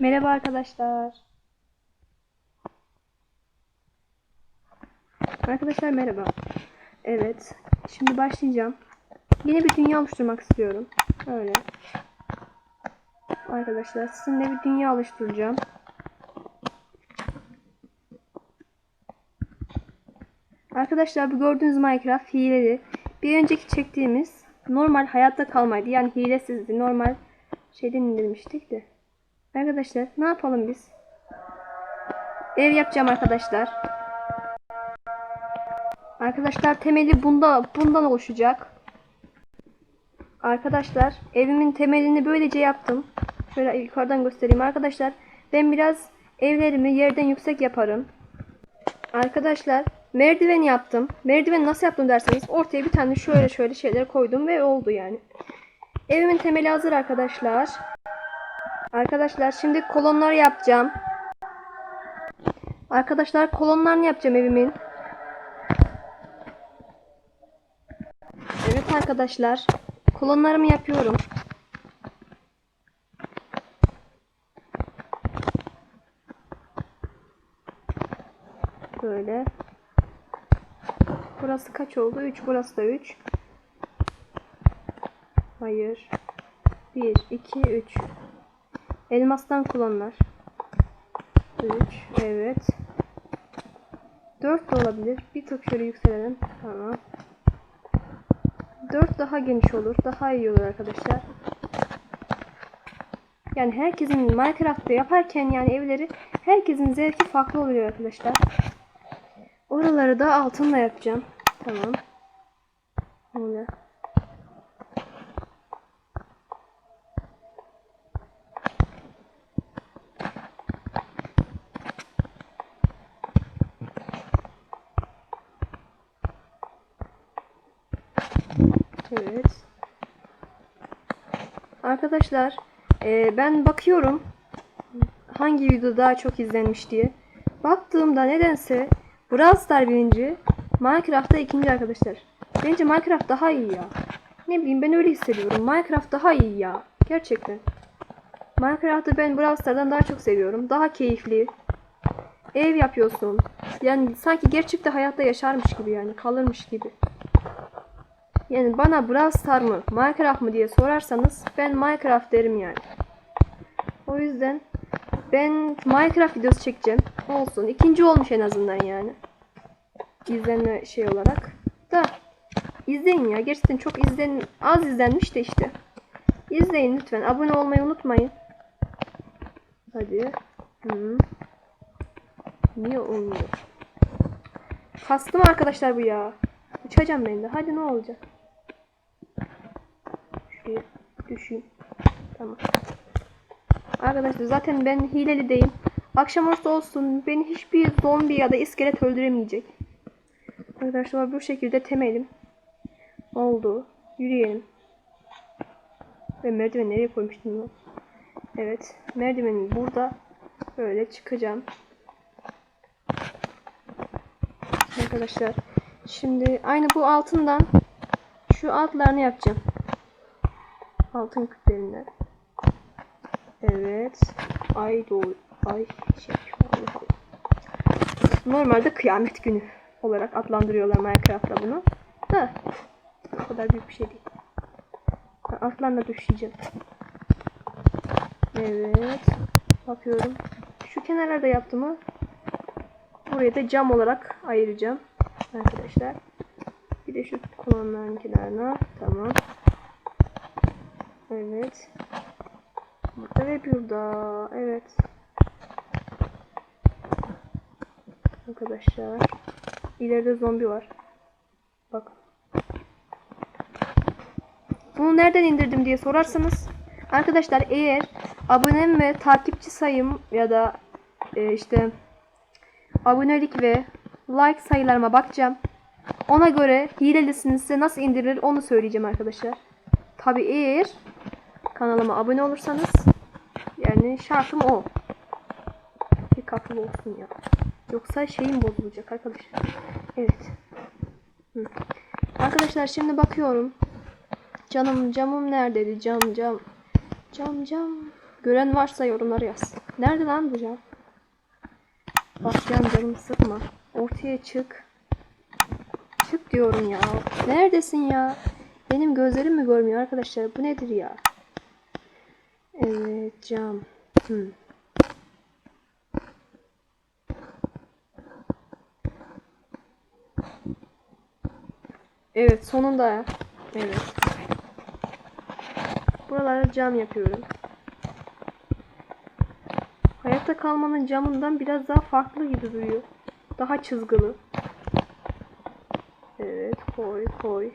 Merhaba arkadaşlar. Arkadaşlar merhaba. Evet. Şimdi başlayacağım. Yeni bir dünya oluşturmak istiyorum. Öyle. Arkadaşlar sizinle bir dünya oluşturacağım. Arkadaşlar bu gördüğünüz Minecraft hileli. Bir önceki çektiğimiz normal hayatta kalmaydı. Yani hilesizdi. Normal şeyden indirmiştik de. Arkadaşlar ne yapalım biz? Ev yapacağım arkadaşlar. Arkadaşlar temeli bunda bundan oluşacak. Arkadaşlar evimin temelini böylece yaptım. Şöyle yukarıdan göstereyim arkadaşlar. Ben biraz evlerimi yerden yüksek yaparım. Arkadaşlar merdiven yaptım. Merdiven nasıl yaptım derseniz ortaya bir tane şöyle şöyle şeyler koydum ve oldu yani. Evimin temeli hazır arkadaşlar. Arkadaşlar şimdi kolonlar yapacağım. Arkadaşlar kolonlarını yapacağım evimin. Evet arkadaşlar. Kolonlarımı yapıyorum. Böyle. Burası kaç oldu? 3. Burası da 3. Hayır. 1, 2, 3. Elmastan kolonlar. 3. Evet. 4 de olabilir. Bir tık şöyle yükselelim. Tamam. 4 daha geniş olur. Daha iyi olur arkadaşlar. Yani herkesin Minecraft'ta yaparken yani evleri herkesin zevki farklı oluyor arkadaşlar. Oraları da altınla yapacağım. Tamam. Öyle. Evet. Arkadaşlar e, ben bakıyorum hangi video daha çok izlenmiş diye. Baktığımda nedense Brawl Star birinci, Minecraft'ta ikinci arkadaşlar. Bence Minecraft daha iyi ya. Ne bileyim ben öyle hissediyorum. Minecraft daha iyi ya. Gerçekten. Minecraft'ı ben Brawl Star'dan daha çok seviyorum. Daha keyifli. Ev yapıyorsun. Yani sanki gerçekte hayatta yaşarmış gibi yani. Kalırmış gibi. Yani bana Brawl Star mı, Minecraft mı diye sorarsanız ben Minecraft derim yani. O yüzden ben Minecraft videosu çekeceğim. Olsun. İkinci olmuş en azından yani. İzlenme şey olarak. Da izleyin ya. Gerçekten çok izlen az izlenmiş de işte. İzleyin lütfen. Abone olmayı unutmayın. Hadi. Hı. Niye olmuyor? Kastım arkadaşlar bu ya. Uçacağım ben de. Hadi ne olacak? Şuraya düşeyim. Tamam. Arkadaşlar zaten ben hileli deyim. Akşam olursa olsun beni hiçbir zombi ya da iskelet öldüremeyecek. Arkadaşlar bu şekilde temelim. Oldu. Yürüyelim. Ve merdiveni nereye koymuştum ben? Evet. Merdiveni burada. Böyle çıkacağım. Arkadaşlar. Şimdi aynı bu altından şu altlarını yapacağım. Altın küplerinden. Evet. Ay doğu. Ay şey. Normalde kıyamet günü olarak adlandırıyorlar Minecraft'ta bunu. Da o kadar büyük bir şey değil. Altlarına düşeceğim. Evet. Bakıyorum. Şu kenarlarda yaptım mı? Buraya da cam olarak ayıracağım. Arkadaşlar. Bir de şu kolonların kenarına. Tamam. Evet. Ve burada. Evet. Arkadaşlar. İleride zombi var. Bak. Bunu nereden indirdim diye sorarsanız. Arkadaşlar eğer abonem ve takipçi sayım ya da e, işte abonelik ve like sayılarıma bakacağım. Ona göre hilelisini size nasıl indirilir onu söyleyeceğim arkadaşlar. Tabi eğer kanalıma abone olursanız yani şartım o. Dikkatli olsun ya. Yoksa şeyim bozulacak arkadaşlar. Evet. Hı. Arkadaşlar şimdi bakıyorum. Canım camım neredeydi? Cam cam. Cam cam. Gören varsa yorumlara yaz. Nerede lan bu cam? Bak can canımı sıkma. Ortaya çık. Çık diyorum ya. Neredesin ya? Benim gözlerim mi görmüyor arkadaşlar? Bu nedir ya? Cam. Hmm. Evet sonunda. Evet. Buralara cam yapıyorum. Hayatta kalmanın camından biraz daha farklı gibi duruyor. Daha çizgili. Evet koy koy.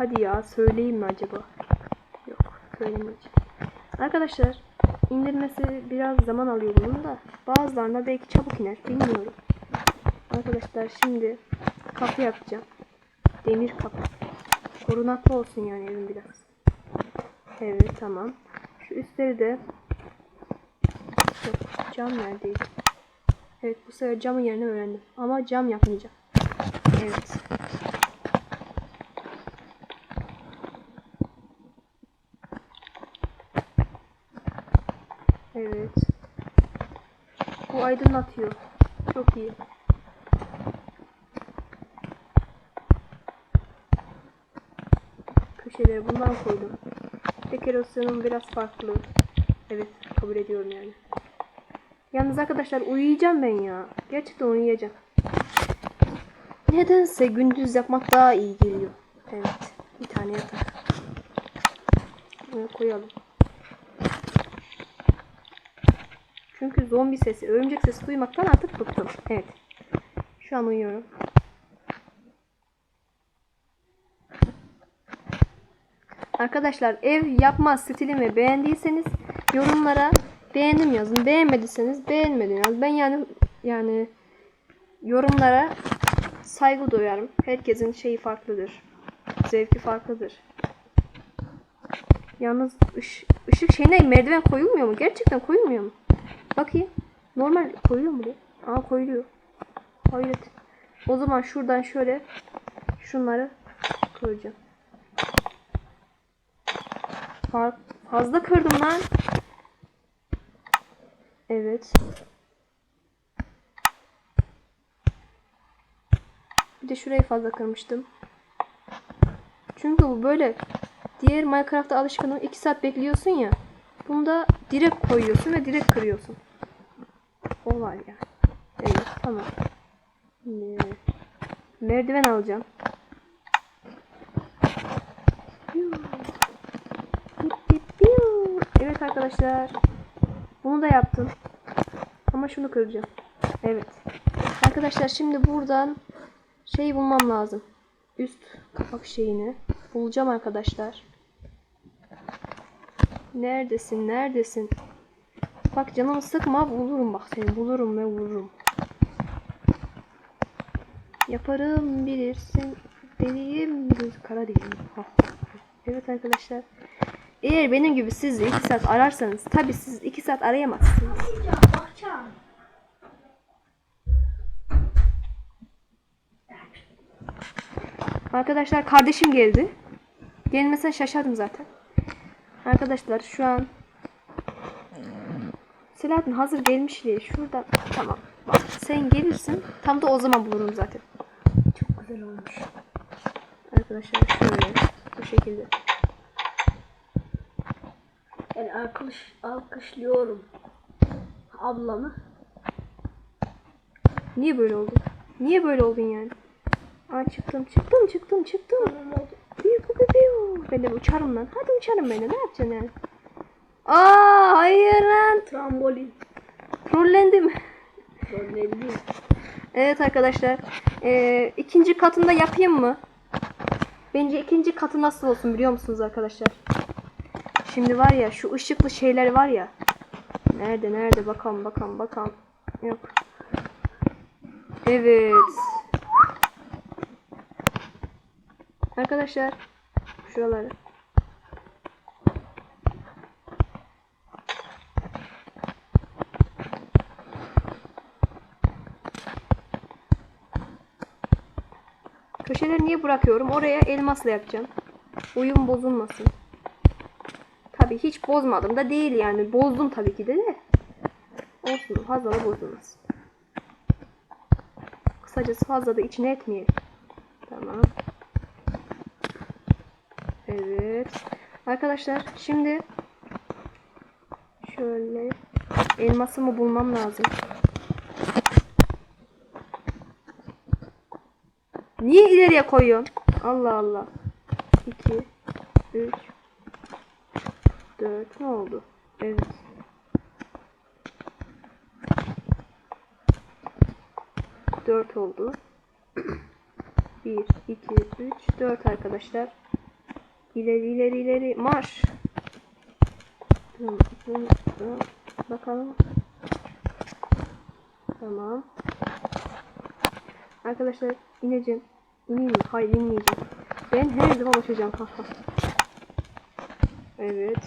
Hadi ya söyleyeyim mi acaba? Yok söylemeyeceğim. Arkadaşlar indirmesi biraz zaman alıyor bunun da. Bazılarında belki çabuk iner bilmiyorum. Arkadaşlar şimdi kapı yapacağım. Demir kapı. Korunaklı olsun yani evim biraz. Evet tamam. Şu üstleri de Yok, cam neredeydi? Evet bu sefer camın yerini öğrendim. Ama cam yapmayacağım. Evet. Evet. Bu aydınlatıyor. Çok iyi. Köşeleri bundan koydum. Dekorasyonum biraz farklı. Evet kabul ediyorum yani. Yalnız arkadaşlar uyuyacağım ben ya. Gerçekten uyuyacağım. Nedense gündüz yapmak daha iyi geliyor. Evet. Bir tane yatak. Bunu koyalım. Çünkü zombi sesi, örümcek sesi duymaktan artık bıktım. Evet. Şu an uyuyorum. Arkadaşlar ev yapma stilimi beğendiyseniz yorumlara beğendim yazın. Beğenmediyseniz beğenmedim yaz. Ben yani yani yorumlara saygı duyarım. Herkesin şeyi farklıdır. Zevki farklıdır. Yalnız ış, ışık şeyine merdiven koyulmuyor mu? Gerçekten koyulmuyor mu? Bakayım. Normal koyuluyor mu? diye. Aa koyuluyor. Hayret. O zaman şuradan şöyle şunları koyacağım. Fa- Fazla kırdım lan. Evet. Bir de şurayı fazla kırmıştım. Çünkü bu böyle diğer Minecraft'ta alışkanım 2 saat bekliyorsun ya. Bunda direkt koyuyorsun ve direkt kırıyorsun. O var ya. Evet tamam. Şimdi merdiven alacağım. Evet arkadaşlar. Bunu da yaptım. Ama şunu kıracağım. Evet. Arkadaşlar şimdi buradan şey bulmam lazım. Üst kapak şeyini. Bulacağım arkadaşlar. Neredesin? Neredesin? Bak canımı sıkma bulurum bak seni. Bulurum ve vururum. Yaparım bilirsin. Deliyim göz kara değilim. Ha. Evet arkadaşlar. Eğer benim gibi siz de 2 saat ararsanız tabi siz 2 saat arayamazsınız. Arkadaşlar kardeşim geldi. Gelmesen şaşardım zaten. Arkadaşlar şu an Selahattin hazır gelmiş diye şuradan tamam. Bak sen gelirsin tam da o zaman bulurum zaten. Çok güzel olmuş. Arkadaşlar şöyle bu şekilde. Yani alkış, alkışlıyorum ablamı. Niye böyle oldun? Niye böyle oldun yani? Aa çıktım çıktım çıktım çıktım. Piu piu piu piu. Ben de uçarım lan. Hadi uçarım ben de. Ne yapacaksın yani? Aa hayır lan. Trambolin. Trollendim. Trollendi. Evet arkadaşlar. Ee, ikinci katında yapayım mı? Bence ikinci katı nasıl olsun biliyor musunuz arkadaşlar? Şimdi var ya şu ışıklı şeyler var ya. Nerede nerede bakalım bakalım bakalım. Yok. Evet. Arkadaşlar şuraları. Köşeleri niye bırakıyorum? Oraya elmasla yapacağım. Uyum bozulmasın. Tabii hiç bozmadım da değil yani. Bozdum tabii ki de de. Olsun fazla da bozulmaz. Kısacası fazla da içine etmeyelim. Tamam. Evet. Arkadaşlar şimdi şöyle elmasımı bulmam lazım. Niye ileriye koyuyorsun? Allah Allah. 2 3 4 ne oldu? Evet. Dört oldu. 1, 2, 3, 4 arkadaşlar. İleri ileri ileri marş. Bakalım. Tamam. Arkadaşlar ineceğim. İneyim? Hayır inmeyeceğim. Ben her zaman uçacağım. Evet.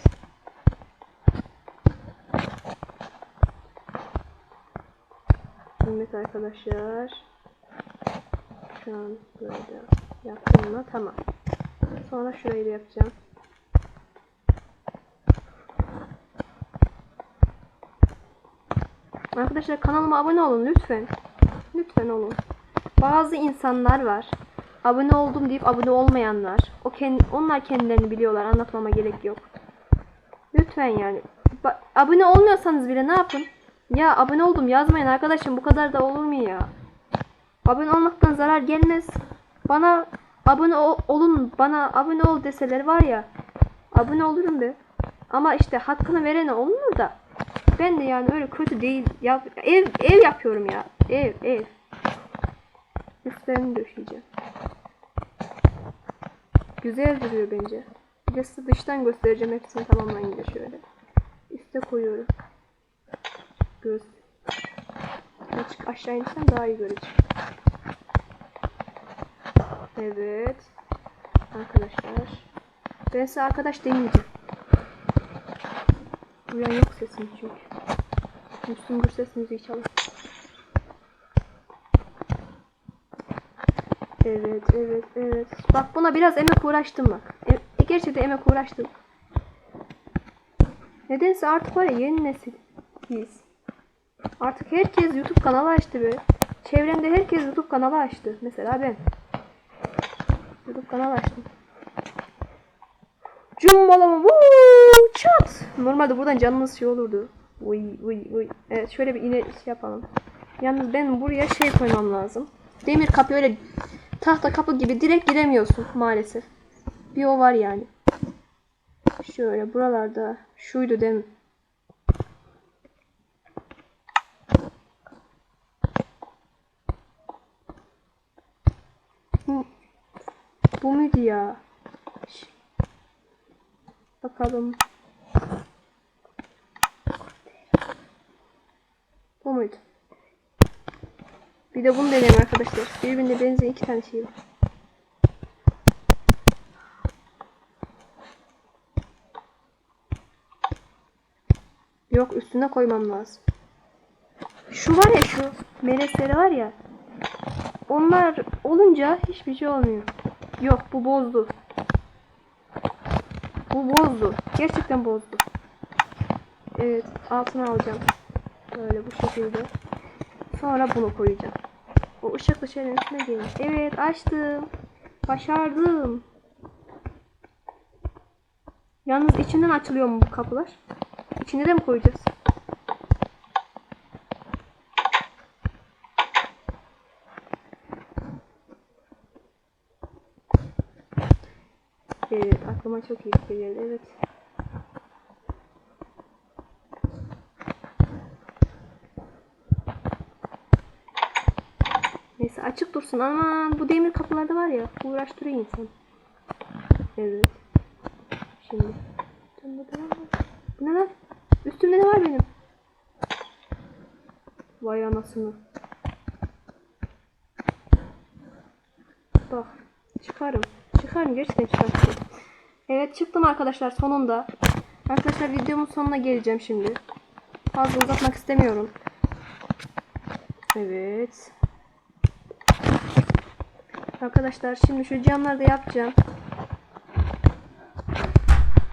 Evet arkadaşlar. Şu an böyle yaptım mı? Tamam. Sonra şurayı da yapacağım. Arkadaşlar kanalıma abone olun lütfen. Lütfen olun. Bazı insanlar var. Abone oldum deyip abone olmayanlar. O kendi, onlar kendilerini biliyorlar. Anlatmama gerek yok. Lütfen yani. Ba- abone olmuyorsanız bile ne yapın? Ya abone oldum yazmayın arkadaşım. Bu kadar da olur mu ya? Abone olmaktan zarar gelmez. Bana abone ol- olun, bana abone ol deseler var ya. Abone olurum be. Ama işte hakkını verene olmuyor da. Ben de yani öyle kötü değil. Ya, ev ev yapıyorum ya. Ev ev. Üstlerini döşeyeceğim. Güzel duruyor bence. Bir de dıştan göstereceğim hepsini tamamlayınca şöyle. Üste koyuyorum. Göz. Açık aşağı insem daha iyi göreceğim. Evet. Arkadaşlar. Ben size arkadaş demeyeceğim. Duyan yok sesim çünkü. Müslüm Gürses müziği çalar. Evet, evet, evet. Bak buna biraz emek uğraştım bak. E, gerçekten emek uğraştım. Nedense artık var ya yeni nesil biz. Artık herkes YouTube kanalı açtı be. Çevremde herkes YouTube kanalı açtı. Mesela ben. YouTube kanalı açtım. Cumbalama vuu çat. Normalde buradan canımız şey olurdu. Uy uy uy. Evet şöyle bir ine şey yapalım. Yalnız ben buraya şey koymam lazım. Demir kapı öyle tahta kapı gibi direkt giremiyorsun maalesef. Bir o var yani. Şöyle buralarda şuydu değil mi? Bu muydu ya? Bakalım. Bu muydu? Bir de bunu deneyelim arkadaşlar. Birbirine benzeyen iki tane şey var. Yok üstüne koymam lazım. Şu var ya şu melekleri var ya. Onlar olunca hiçbir şey olmuyor. Yok bu bozdu. Bu bozdu. Gerçekten bozdu. Evet altına alacağım. Böyle bu şekilde. Sonra bunu koyacağım. O ışıklı şeylerin üstüne gelin. Evet açtım. Başardım. Yalnız içinden açılıyor mu bu kapılar? İçine de mi koyacağız? Evet aklıma çok iyi fikir geldi. Evet. Neyse açık dursun ama bu demir kapılarda var ya uğraştırıyor insan. Evet. Şimdi. Bu ne lan? Üstümde ne var benim? Vay anasını. Bak. Çıkarım. Çıkarım. Gerçekten çıkartacağım. Evet çıktım arkadaşlar sonunda. Arkadaşlar videomun sonuna geleceğim şimdi. Fazla uzatmak istemiyorum. Evet. Arkadaşlar şimdi şu camları da yapacağım.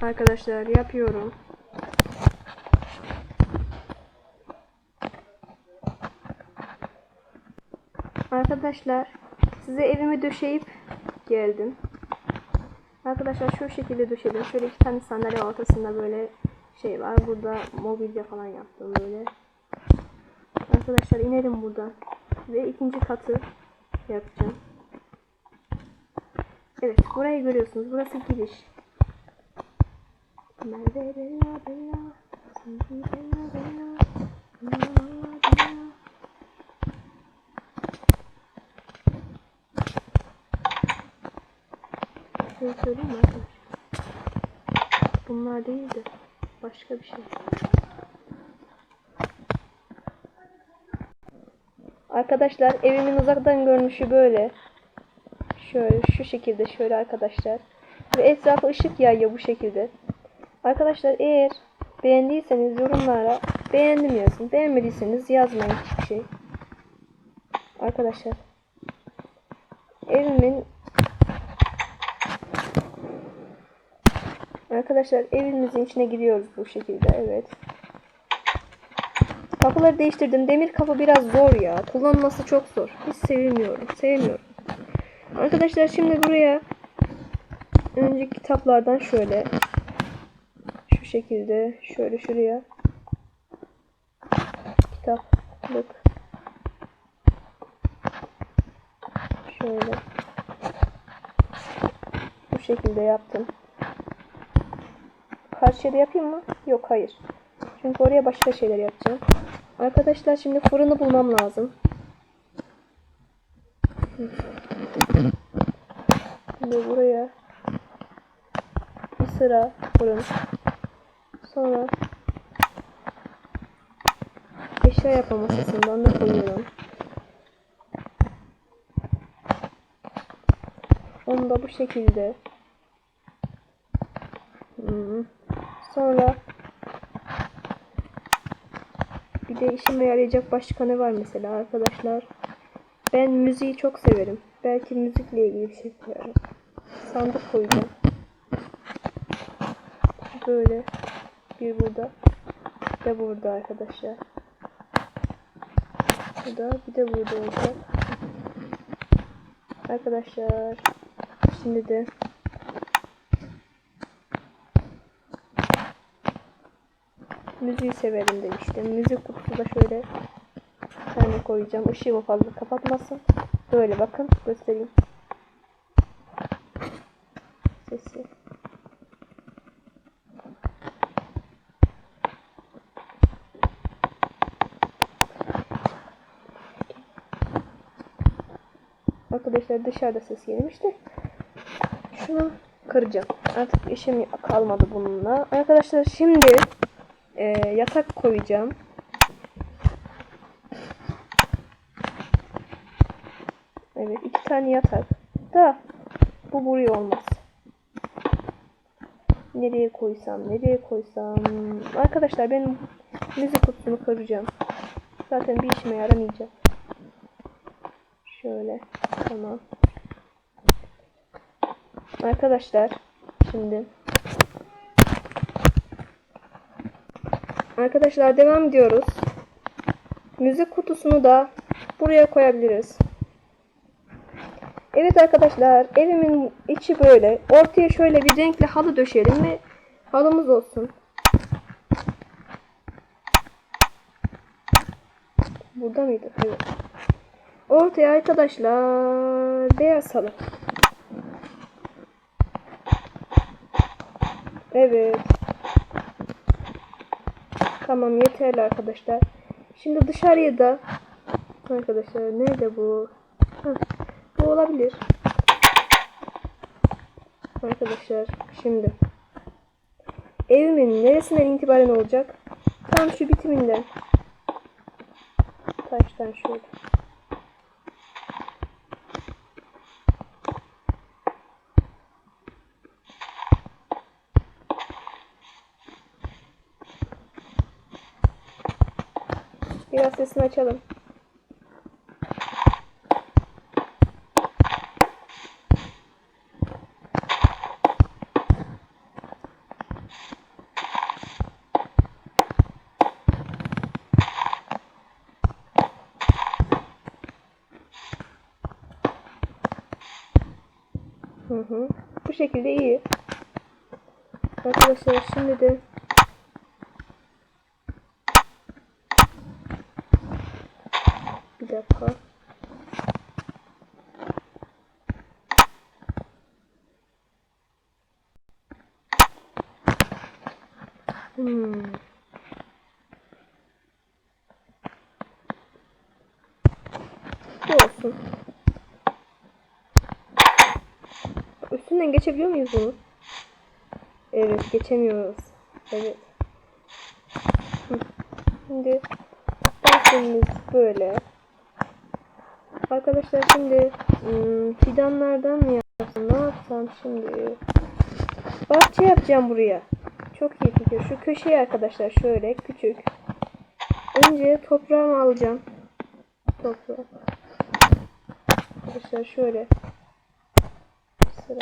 Arkadaşlar yapıyorum. Arkadaşlar size evimi döşeyip geldim. Arkadaşlar şu şekilde döşedim. Şöyle iki tane sandalye ortasında böyle şey var. Burada mobilya falan yaptım böyle. Arkadaşlar inelim buradan. Ve ikinci katı yapacağım. Evet burayı görüyorsunuz. Burası giriş. Merve bella bella. Bella bella. La la la bella. Şöyle söyleyeyim mi? Bunlar değil de başka bir şey. Arkadaşlar evimin uzaktan görünüşü böyle. Şöyle şu şekilde şöyle arkadaşlar. Ve etrafı ışık yayıyor bu şekilde. Arkadaşlar eğer beğendiyseniz yorumlara beğendim yazın. Beğenmediyseniz yazmayın hiçbir şey. Arkadaşlar evimin Arkadaşlar evimizin içine giriyoruz bu şekilde evet. Kapıları değiştirdim. Demir kapı biraz zor ya. Kullanması çok zor. Hiç sevmiyorum. Sevmiyorum. Arkadaşlar şimdi buraya önceki kitaplardan şöyle şu şekilde şöyle şuraya kitaplık şöyle bu şekilde yaptım. Karşıya da yapayım mı? Yok hayır. Çünkü oraya başka şeyler yapacağım. Arkadaşlar şimdi fırını bulmam lazım. Şimdi buraya bir sıra fırın. Sonra eşya yapma masasından da koyuyorum. Onu da bu şekilde. Sonra bir de işime yarayacak başka ne var mesela arkadaşlar? Ben müziği çok severim. Belki müzikle ilgili bir şey koyarım. Sandık koyacağım. Böyle bir burada bir de burada arkadaşlar. Bu bir de burada olacak. Arkadaşlar şimdi de müziği severim demiştim. Müzik kutusu da şöyle tane koyacağım. Işığımı fazla kapatmasın. Böyle bakın göstereyim. Sesi. Arkadaşlar dışarıda ses gelmişti. Şunu kıracağım. Artık işim kalmadı bununla. Arkadaşlar şimdi e, yatak koyacağım. Evet iki tane yatak. Da bu buraya olmaz. Nereye koysam, nereye koysam. Arkadaşlar ben müzik kutusunu kıracağım. Zaten bir işime yaramayacak. Şöyle. Tamam. Arkadaşlar şimdi Arkadaşlar devam ediyoruz. Müzik kutusunu da buraya koyabiliriz. Evet arkadaşlar evimin içi böyle. Ortaya şöyle bir renkli halı döşeyelim ve halımız olsun. Burada mıydı? Evet. Ortaya arkadaşlar beyaz halı. Evet. Tamam yeterli arkadaşlar. Şimdi dışarıya da arkadaşlar nerede bu? Heh, bu olabilir. Arkadaşlar şimdi evimin neresinden itibaren olacak? Tam şu bitiminden. Taştan şöyle. biraz sesini açalım. Hı hı. Bu şekilde iyi. Arkadaşlar şimdi de bir dakika. Hmm. Bu olsun. Üstünden geçebiliyor muyuz bunu? Evet geçemiyoruz. Evet. Şimdi bahçemiz böyle. Arkadaşlar şimdi hmm, fidanlardan mı yapsam? Ne yapsam şimdi? Bahçe yapacağım buraya. Çok iyi fikir. Şu köşeye arkadaşlar şöyle küçük. Önce toprağımı alacağım. Toprak. Arkadaşlar şöyle. Sıra.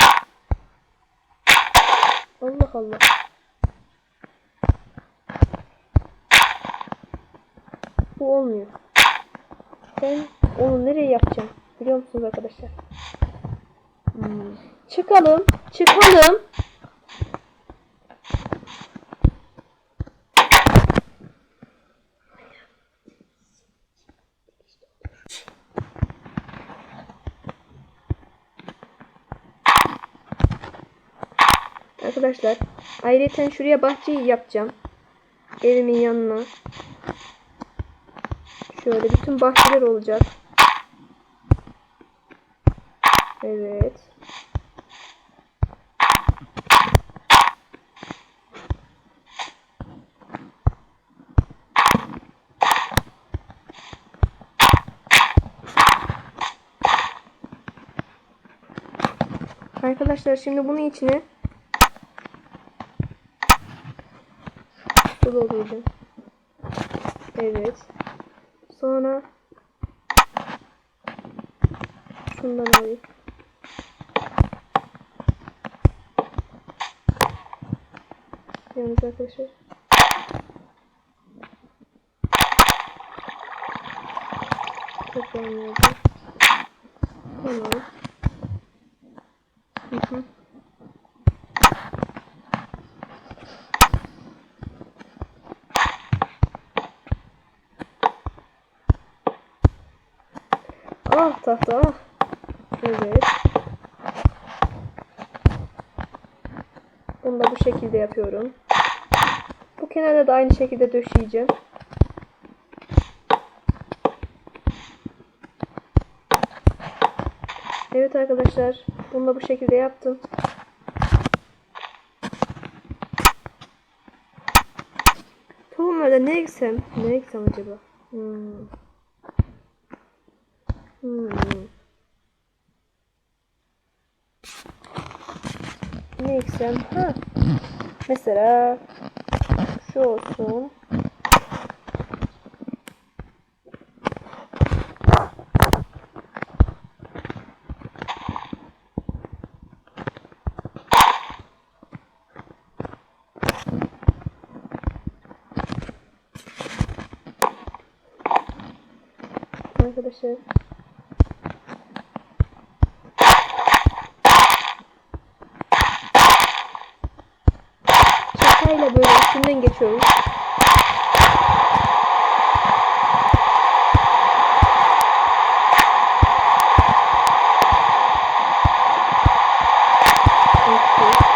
Allah Allah. Bu olmuyor. Ben onu nereye yapacağım? Biliyor musunuz arkadaşlar? Hmm. Çıkalım. Çıkalım. Arkadaşlar ayrıca şuraya bahçeyi yapacağım. Evimin yanına. Şöyle bütün bahçeler olacak. Evet. Arkadaşlar şimdi bunun içine su dolduracağım. Evet. Sonra şundan alayım. Yalnız arkadaşlar. Aldım. Tamam. Hı hı. Ah tahta ah. Evet. Bunu da bu şekilde yapıyorum. Bu kenara da aynı şekilde döşeyeceğim. Evet arkadaşlar. Bunu da bu şekilde yaptım. Tohumlarda ne eksem? Ne eksem acaba? Hmm. Hmm. Ne eksem? Ha. Mesela şu olsun. Arkadaşlar Çakayla böyle üstünden geçiyoruz. Evet,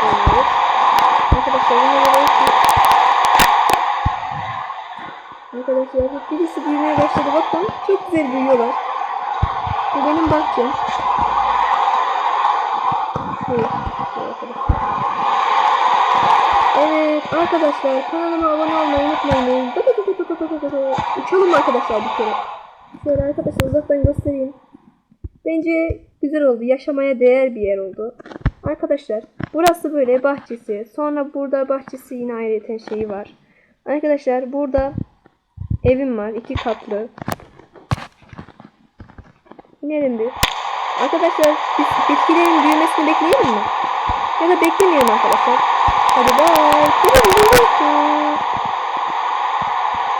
evet. Arkadaşlar birisi büyümeye başladı bakın çok güzel büyüyorlar. Bu benim bahçem. Şöyle arkadaşlar. Evet arkadaşlar kanalıma abone olmayı unutmayın. Uçalım arkadaşlar bir kere. Şöyle arkadaşlar uzaktan göstereyim. Bence güzel oldu. Yaşamaya değer bir yer oldu. Arkadaşlar burası böyle bahçesi. Sonra burada bahçesi yine ayrıca şeyi var. Arkadaşlar burada evim var. iki katlı. İnelim bir. Arkadaşlar bitkilerin büyümesini bekleyelim mi? Ya da beklemeyelim arkadaşlar. Hadi bye.